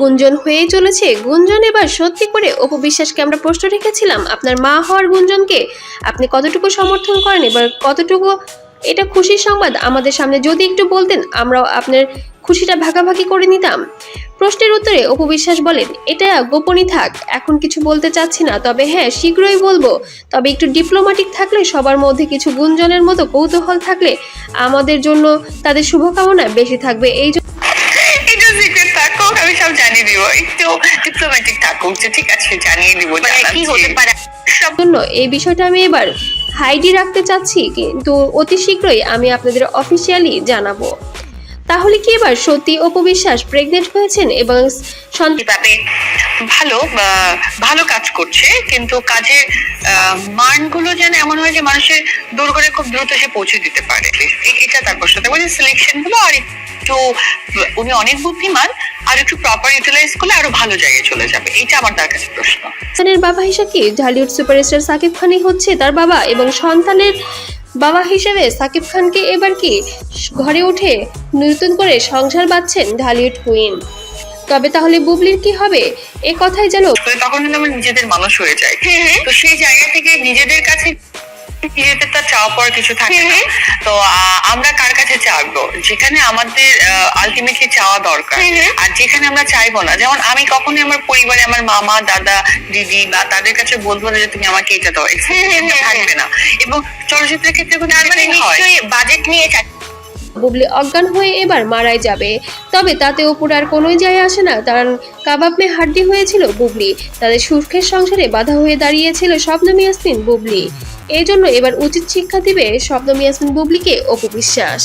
গুঞ্জন হয়েই চলেছে। গুঞ্জন এবার সত্যি করে অপু বিশ্বাসকে আমরা প্রশ্ন রেখেছিলাম, আপনার মা হওয়ার গুঞ্জনকে আপনি কতটুকু সমর্থন করেন এবার কতটুকু এটা খুশির সংবাদ আমাদের সামনে? যদি একটু বলতেন, আমরাও আপনার খুশিটা ভাগাভাগি করে নিতাম। প্রশ্নের উত্তরে অপু বিশ্বাস বলেন, এটা গোপনই থাক, এখন কিছু বলতে চাচ্ছি না, তবে হ্যাঁ শীঘ্রই বলব। তবে একটু ডিপ্লোম্যাটিক থাকলে, সবার মধ্যে কিছু গুঞ্জনের মতো কৌতূহল থাকলে আমাদের জন্য তাদের শুভকামনা বেশি থাকবে। এই জন্য একটু সিক্রেট থাকুক আমি সব জানিয়ে দিব। একটু ডিপ্লোম্যাটিক থাকুক যে ঠিক আছে জানিয়ে দিব মানে কি হতে পারে? সব জন্য এই বিষয়টা আমি এবার হাইডি রাখতে চাচ্ছি কিন্তু অতি শীঘ্রই আমি আপনাদের অফিসিয়ালি জানাব। তাহলে কি এবার সত্যি অপবিশ্বাস প্রেগনেন্ট হয়েছেন এবং সন্তান কীভাবে? ভালো আহ, ভালো কাজ করছে কিন্তু কাজের আহ, মানগুলো যেন এমন হয় যে মানুষের দূর করে খুব দ্রুত সে পৌঁছে দিতে পারে। এটা তার প্রশ্ন। তারপরে সিলেকশনগুলো আর একটু উনি অনেক বুদ্ধিমান আর একটু প্রপার ইউটিলাইজ করলে আরও ভালো জায়গায় চলে যাবে। এটা আমার তার কাছে প্রশ্ন। সন্তানের বাবা হিসেবে কি ঢালিউড সুপারস্টার সাকিব খানই হচ্ছে তার বাবা? এবং সন্তানের বাবা হিসেবে সাকিব খানকে এবার কি ঘরে উঠে নতুন করে সংসার বাঁধছেন ঢালিউড কুইন? তবে তাহলে বুবলির কি হবে? এ কথাই যেন তখন আমরা নিজেদের মানুষ হয়ে যাই তো সেই জায়গা থেকে নিজেদের কাছে নিজেদের তো চাওয়া পাওয়ার কিছু থাকে না। তো আমরা কার কাছে চাইব? যেখানে আমাদের আলটিমেটলি চাওয়া দরকার। আর যেখানে আমরা চাইব না যেমন আমি কখনোই আমার পরিবারে আমার মামা দাদা দিদি বা তাদের কাছে বলব না যে তুমি আমাকে এটা দাও থাকবে না। এবং চলচ্চিত্রের ক্ষেত্রে তার মানে বাজেট নিয়ে বুবলি অজ্ঞান হয়ে এবার মারাই যাবে। তবে তাতে ওপর আর কোনোই যায় আসে না। কারণ কাবাব মে হাড্ডি হয়েছিল বুবলি। তাদের সুখের সংসারে বাধা হয়ে দাঁড়িয়েছিল স্বপ্নম ইয়াসমিন বুবলি। এই জন্য এবার উচিত শিক্ষা দিবে শব্দ মিয়াসমিন বুবলিকে অপু বিশ্বাস।